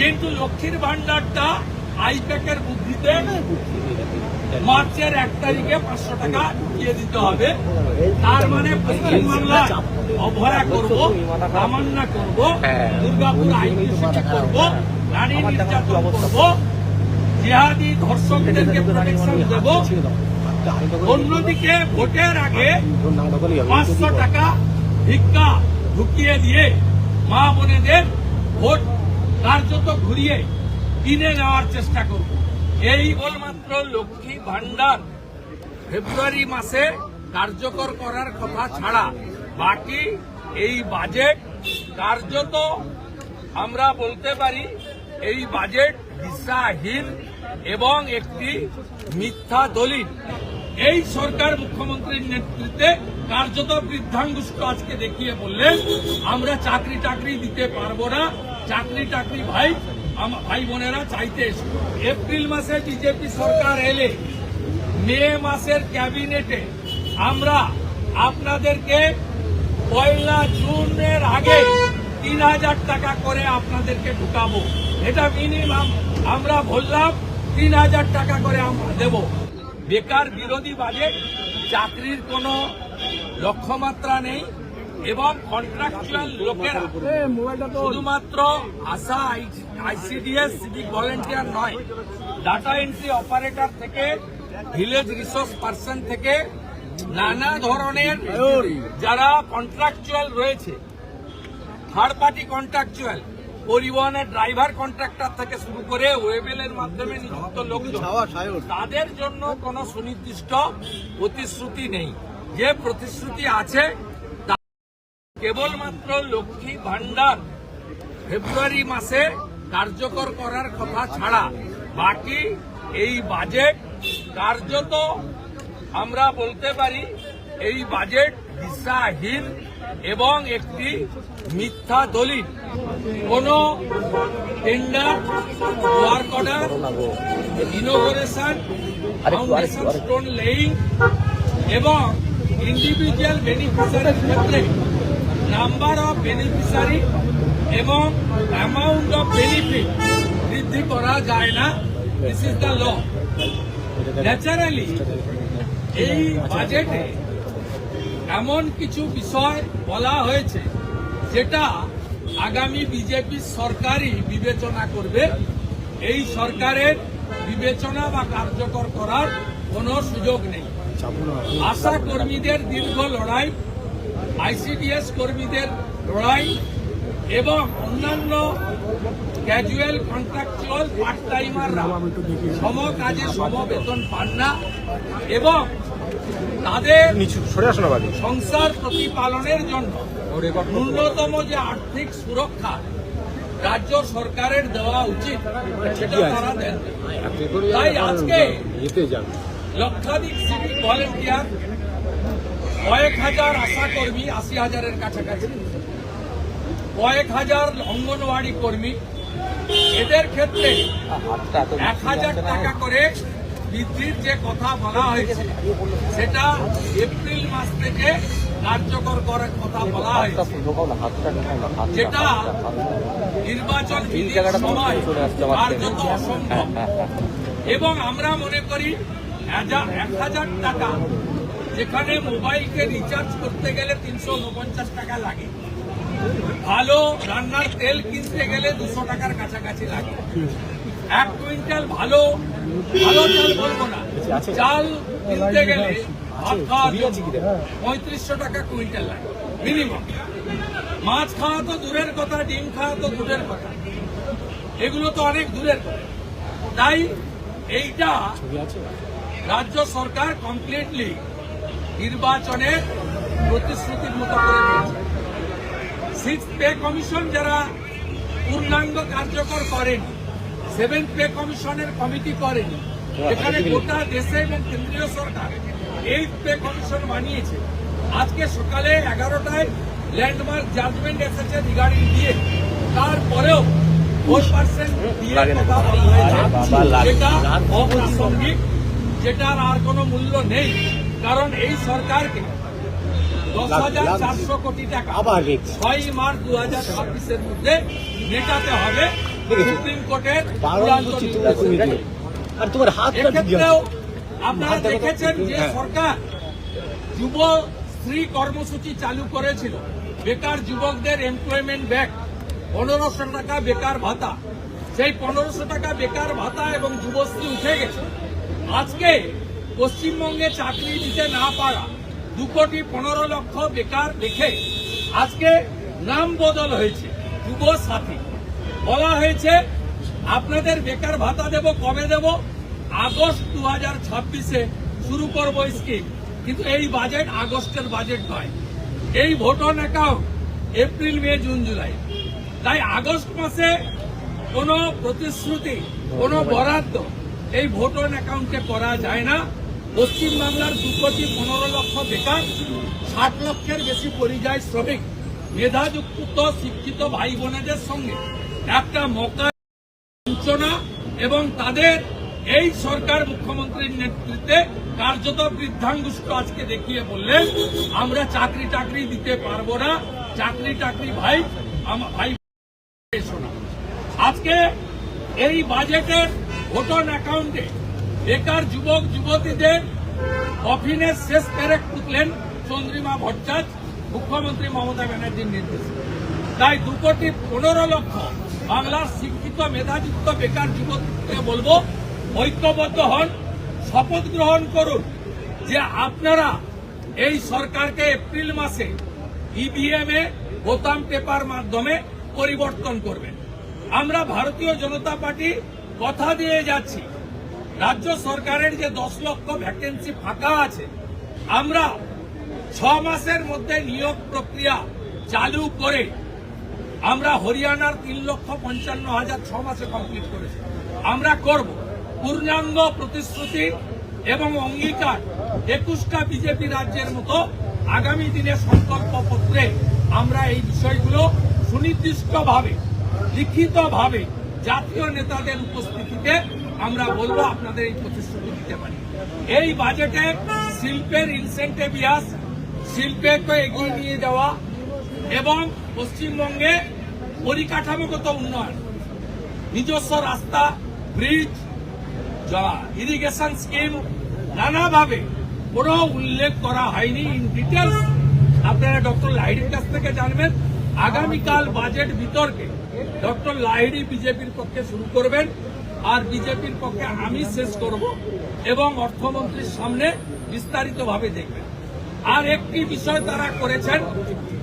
কিন্তু লক্ষ্মীর ভান্ডারটা আইপ্যাকের বুদ্ধিতে মার্চের এক তারিখে পাঁচশো টাকা দিয়ে দিতে হবে। তার মানে পশ্চিমবাংলায় অভয়া করব তামান্না করব দুর্গাপুর আইনসিটি করব নারী নির্যাতন করব জিহাদি ধর্ষকদেরকে প্রোটেকশন দেব। অন্যদিকে ভোটের আগে পাঁচশো টাকা ভিক্ষা ঢুকিয়ে দিয়ে মা বোনেদের ভোট কার্যত ঘুরিয়ে কিনে নেওয়ার চেষ্টা করব। এই বলমাত্র লক্ষ্মী ভান্ডার ফেব্রুয়ারি মাসে কার্যকর করার কথা ছাড়া বাকি এই বাজেট কার্যত আমরা বলতে পারি এই বাজেট দিশাহীন এবং একটি মিথ্যা দলিল। এই সরকার মুখ্যমন্ত্রীর নেতৃত্বে কার্যত বৃদ্ধাঙ্গুষ্ট আজকে দেখিয়ে বললেন, আমরা চাকরি টাকরি দিতে পারব না চাকরি টাকরি ভাই ভাই বোনেরা চাইতে এপ্রিল মাসে বিজেপি সরকার এলে, মে মাসের ক্যাবিনেটে আমরা আপনাদেরকে পয়লা জুনের আগে তিন হাজার টাকা করে আপনাদেরকে ঢুকাবো। এটা মিনিমাম আমরা বললাম, তিন হাজার টাকা করে আমরা দেব। বেকার বিরোধী বাজেট, চাকরির কোনো লক্ষ্যমাত্রা নেই। এবং কন্ট্রাকচুয়াল লোকেরা শুধুমাত্র আশা আইসিডিএস সিভিক ভলেন্টিয়ার নয় ডাটা এন্ট্রি অপারেটর থেকে ভিলেজ রিসোর্স পার্সন থেকে নানা ধরনের যারা কন্ট্রাকচুয়াল রয়েছে থার্ড পার্টি কন্ট্রাকচুয়াল পরিবহনের ড্রাইভার কন্ট্রাক্টর থেকে শুরু করে ওয়েবেলের মাধ্যমে নিযুক্ত লোকজন, তাদের জন্য কোনো সুনির্দিষ্ট প্রতিশ্রুতি নেই। যে প্রতিশ্রুতি আছে কেবলমাত্র লক্ষ্মী ভান্ডার ফেব্রুয়ারি মাসে কার্যকর করার কথা ছাড়া বাকি এই বাজেট কার্যত আমরা বলতে পারি এই বাজেট দিশাহীন এবং একটি মিথ্যা দলিল। কোন tender work order innovation foundation stone laying এবং ইন্ডিভিজুয়াল বেনিফিশিয়ারির ক্ষেত্রে নাম্বার অফ বেনিফিশিয়ারি এবং অ্যামাউন্ট অফ বেনিফিট বৃদ্ধি করা যায় না। This is the law naturally এই বাজেটে এমন কিছু বিষয় বলা হয়েছে যেটা আগামী বিজেপি সরকারই বিবেচনা করবে। এই সরকারের বিবেচনা বা কার্যকর করার কোনো সুযোগ নেই। আশা কর্মীদের দীর্ঘ লড়াই আইসিডিএস কর্মীদের লড়াই এবং অন্যান্য ক্যাজুয়াল কন্ট্রাকচুয়াল পার্ট টাইমাররা সম কাজে সম বেতন পান না এবং তাদের সংসার প্রতিপালনের জন্য ন্যূনতম যে আর্থিক সুরক্ষা রাজ্য সরকারের দেওয়া উচিত সেটা তারা দেন। তাই আজকে লক্ষাধিক সিভিক ভলেন্টিয়ার কয়েক হাজার আশা কর্মী আশি হাজারের কাছাকাছি। কয়েক হাজার অঙ্গনওয়াড়ি কর্মী। এদের ক্ষেত্রে এক হাজার টাকা করে বৃদ্ধির যে কথা বলা হয়েছে, সেটা এপ্রিল মাস থেকে কার্যকর করার কথা বলা হয়েছে। যেটা নির্বাচন সময় কার্যত এবং আমরা মনে করি এক হাজার টাকা যেখানে মোবাইলকে রিচার্জ করতে গেলে তিনশো উনপঞ্চাশ টাকা লাগে। ভালো রান্নার তেল কিনতে গেলে দুশো টাকার কাছাকাছি লাগে। এক কুইন্টাল ভালো ভালো চাল বলব না। চাল কিনতে গেলে ভাত খাওয়ার পঁয়ত্রিশশো টাকা কুইন্টাল লাগে মিনিমাম মাছ খাওয়া তো দূরের কথা ডিম খাওয়া তো দূরের কথা। এগুলো তো অনেক দূরের কথা। তাই এইটা রাজ্য সরকার কমপ্লিটলি নির্বাচনের প্রতিশ্রুতির মতো সিক্স পে কমিশন যারা পূর্ণাঙ্গ কার্যকর করেনি সেভেন পে কমিশনের কমিটি করেন এখানে গোটা দেশে এবং কেন্দ্রীয় সরকার এইট পে কমিশন বানিয়েছে। আজকে সকালে এগারোটায় ল্যান্ডমার্ক জাজমেন্ট এসেছে রিগার্ডিং দিয়ে তারপরেও ফোর পার্সেন্ট দিয়ে কথা বলা হয়েছে। যেটা অপ্রাসঙ্গিক যেটার আর কোনো মূল্য নেই। কারণ এই সরকারকে দশ হাজার চারশো কোটি টাকা আবার ছয় মার্চ দু হাজার ছাব্বিশের মধ্যে মেটাতে হবে সুপ্রিম কোর্টের। আর তোমার হাত এক্ষেত্রেও আপনারা। দেখেছেন যে হ্যাঁ। সরকার যুব স্ত্রী কর্মসূচি চালু করেছিল। বেকার যুবকদের এমপ্লয়মেন্ট ব্যাক পনেরোশো টাকা বেকার ভাতা। সেই পনেরোশো টাকা বেকার ভাতা এবং যুবশ্রী উঠে গেছে। আজকে পশ্চিমবঙ্গে চাকরি দিতে না পারা দু কোটি পনেরো লক্ষ বেকার দেখে আজকে নাম বদল হয়েছে যুব সাথী। বলা হয়েছে, আপনাদের বেকার ভাতা দেব, কবে দেব? আগস্ট দু হাজার ছাব্বিশে শুরু করব স্কিম। কিন্তু এই বাজেট আগস্টের বাজেট নয়। এই vote on account April, May, June, July. তাই আগস্ট মাসে কোনো প্রতিশ্রুতি, কোনো বরাদ্দ এই ভোট অন অ্যাকাউন্টে করা যায় না। পশ্চিমবাংলার দু কোটি পনেরো লক্ষ বেকার, ষাট লক্ষের বেশি পরিযায়ী শ্রমিক, মেধাযুক্ত শিক্ষিত ভাই বোনেদের সঙ্গে একটা মকা সূচনা এবং তাদের এই সরকার মুখ্যমন্ত্রীর নেতৃত্বে কার্যত বৃদ্ধাঙ্গুষ্ট আজকে দেখিয়ে বললেন, আমরা চাকরি টাকরি দিতে পারব না, চাকরি টাকরি ভাই ভাই। আজকে এই বাজেটের ভোটন অ্যাকাউন্টে বেকার যুবক, যুবতীদের অফিনের শেষ পেরেক টুকলেন চন্দ্রিমা ভট্টাচার্য মুখ্যমন্ত্রী মমতা ব্যানার্জির নির্দেশে। তাই দু কোটি পনেরো লক্ষ বাংলার শিক্ষিত, মেধাযুক্ত, বেকার যুবককে বলব, ঐক্যবদ্ধ হন, শপথ গ্রহণ করুন যে আপনারা এই সরকারকে এপ্রিল মাসে ইভিএম এ বোতাম পেপার মাধ্যমে পরিবর্তন করবেন। আমরা ভারতীয় জনতা পার্টি কথা দিয়ে যাচ্ছি। রাজ্য সরকারের যে দশ লক্ষ ভ্যাকেন্সি ফাঁকা আছে, আমরা ছ মাসের মধ্যে নিয়োগ প্রক্রিয়া চালু করে আমরা হরিয়ানার তিন লক্ষ পঞ্চান্ন হাজার ছ মাসে কমপ্লিট করেছি। আমরা করব পূর্ণাঙ্গ প্রতিশ্রুতি এবং অঙ্গীকার একুশটা বিজেপি রাজ্যের মতো আগামী দিনে সংকল্প পত্রে আমরা এই বিষয়গুলো সুনির্দিষ্টভাবে, লিখিতভাবে জাতীয় নেতাদের উপস্থিতিতে আমরা বলব আপনাদের এই প্রতিশ্রুতি দিতে পারি। এই বাজেটে শিল্পের ইনসেন্টিভিয়াস শিল্পকে এগিয়ে নিয়ে যাওয়া এবং পশ্চিমবঙ্গে পরিকাঠামোগত উন্নয়ন, নিজস্ব রাস্তা ব্রিজ ইরিগেশন স্কিম নানাভাবে কোনো উল্লেখ করা হয়নি ইন ডিটেলস আপনারা ডক্টর লাহিড়ির কাছ থেকে জানবেন, আগামীকাল বাজেট বিতর্কে ডক্টর লাহিড়ি বিজেপির পক্ষে শুরু করবেন। আর বিজেপির পক্ষে আমি শেষ করব এবং অর্থমন্ত্রীর সামনে বিস্তারিতভাবে দেখবেন। আর একটি বিষয় তারা করেছেন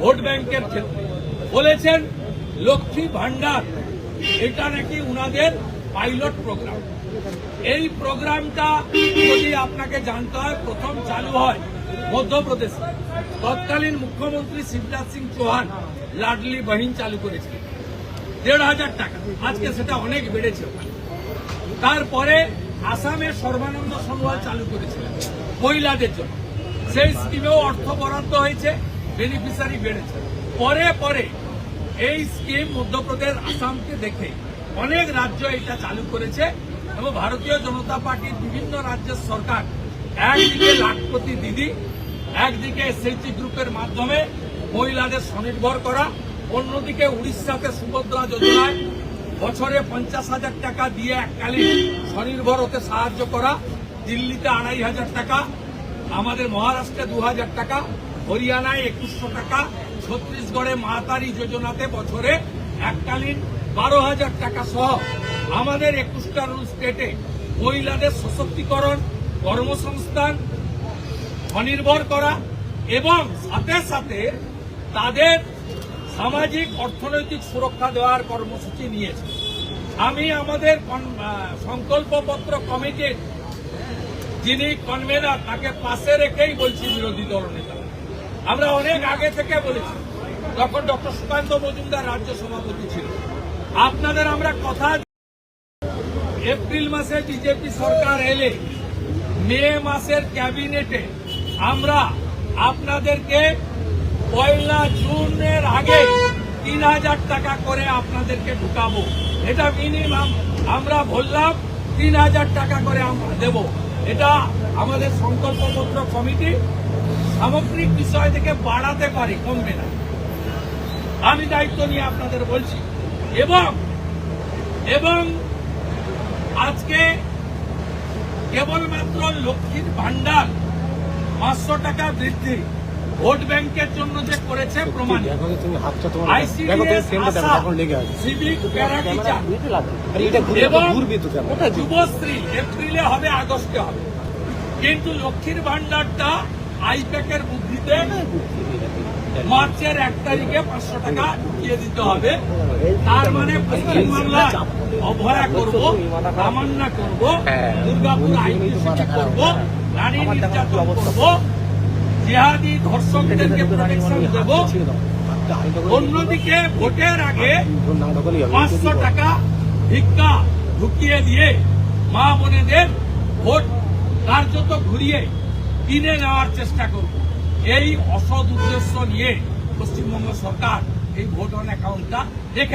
ভোট ব্যাংকের ক্ষেত্রে। বলেছেন, লক্ষ্মী ভান্ডার এটা নাকি উনাদের পাইলট প্রোগ্রাম। এই প্রোগ্রামটা যদি আপনাকে জানতে হয়, প্রথম চালু হয় মধ্যপ্রদেশে। তৎকালীন মুখ্যমন্ত্রী শিবরাজ সিং চৌহান লাডলি বহিন চালু করেছিলেন দেড় হাজার টাকা। আজকে সেটা অনেক বেড়েছে। ওখানে তারপরে আসামের সর্বানন্দ সোনোয়াল চালু করেছিলেন, মহিলাদের জন্য। সেই স্কিমেও অর্থ বরাদ্দ হয়েছে বেনিফিশিয়ারি বেড়েছে। পরে পরে এই স্কিম মধ্যপ্রদেশ, আসামকে দেখে অনেক রাজ্য এটা চালু করেছে এবং ভারতীয় জনতা পার্টির বিভিন্ন রাজ্যের সরকার একদিকে লাখপতি দিদি, একদিকে এসএইচজি গ্রুপের মাধ্যমে মহিলাদের স্বনির্ভর করা, অন্যদিকে উড়িষ্যাতে সুভদ্রা যোজনায় বছরে পঞ্চাশ হাজার টাকা দিয়ে এককালীন স্বনির্ভর হতে সাহায্য করা, দিল্লিতে আড়াই হাজার টাকা, আমাদের মহারাষ্ট্রে দু হাজার টাকা, হরিয়ানায় একুশশো টাকা, ছত্তিশগড়ে মাতারি যোজনাতে বছরে এককালীন বারো হাজার টাকা সহ আমাদের একুশটা রুল স্টেটে মহিলাদের সশক্তিকরণ, কর্মসংস্থান স্বনির্ভর করা এবং সাথে সাথে তাদের সামাজিক অর্থনৈতিক সুরক্ষা দেওয়ার কর্মসূচি নিয়েছে। আমি আমাদের সংকল্পপত্র কমিটির যিনি কনভেনার তাকে পাশে রেখেই বলছি বিরোধী দল নেতা আমরা অনেক আগে থেকে বলেছি তখন ডক্টর সুকান্ত মজুমদার রাজ্য সভাপতি ছিল আপনাদের আমরা কথা এপ্রিল মাসে বিজেপি সরকার এলে, মে মাসের ক্যাবিনেটে আমরা আপনাদেরকে পয়লা জুনের আগে তিন হাজার টাকা করে আপনাদেরকে ঢুকাবো। এটা মিনিমাম আমরা বললাম, তিন হাজার টাকা করে আমরা দেব। এটা আমাদের সংকল্পপত্র কমিটি সামগ্রিক বিষয় থেকে বাড়াতে পারি, কমবে না। আমি দায়িত্ব নিয়ে আপনাদের বলছি। এবং এবং আজকে কেবলমাত্র লক্ষ্মীর ভান্ডার পাঁচশো টাকা বৃদ্ধি। ভোট ব্যাংকের জন্য যে করেছে যুবশ্রী এপ্রিলে হবে আগস্টে হবে কিন্তু লক্ষ্মীর ভান্ডারটা আইপ্যাকের বুদ্ধিতে মার্চের এক তারিখে পাঁচশো টাকা ঢুকিয়ে দিতে হবে তার মানে পশ্চিমবাংলায় অভয়া করব তামান্না করব দুর্গাপুর আইনসিটি করব নারী নির্যাতন করব জিহাদি ধর্ষকদেরকে প্রোটেকশন দেব। অন্যদিকে ভোটের আগে পাঁচশো টাকা ভিক্ষা ঢুকিয়ে দিয়ে মা বোনেদের ভোট কার্যত ঘুরিয়ে কিনে নেওয়ার চেষ্টা করব। এই অসৎ উদ্দেশ্য নিয়ে পশ্চিমবঙ্গ সরকার এই ভোট অন অ্যাকাউন্টটা রেখেছে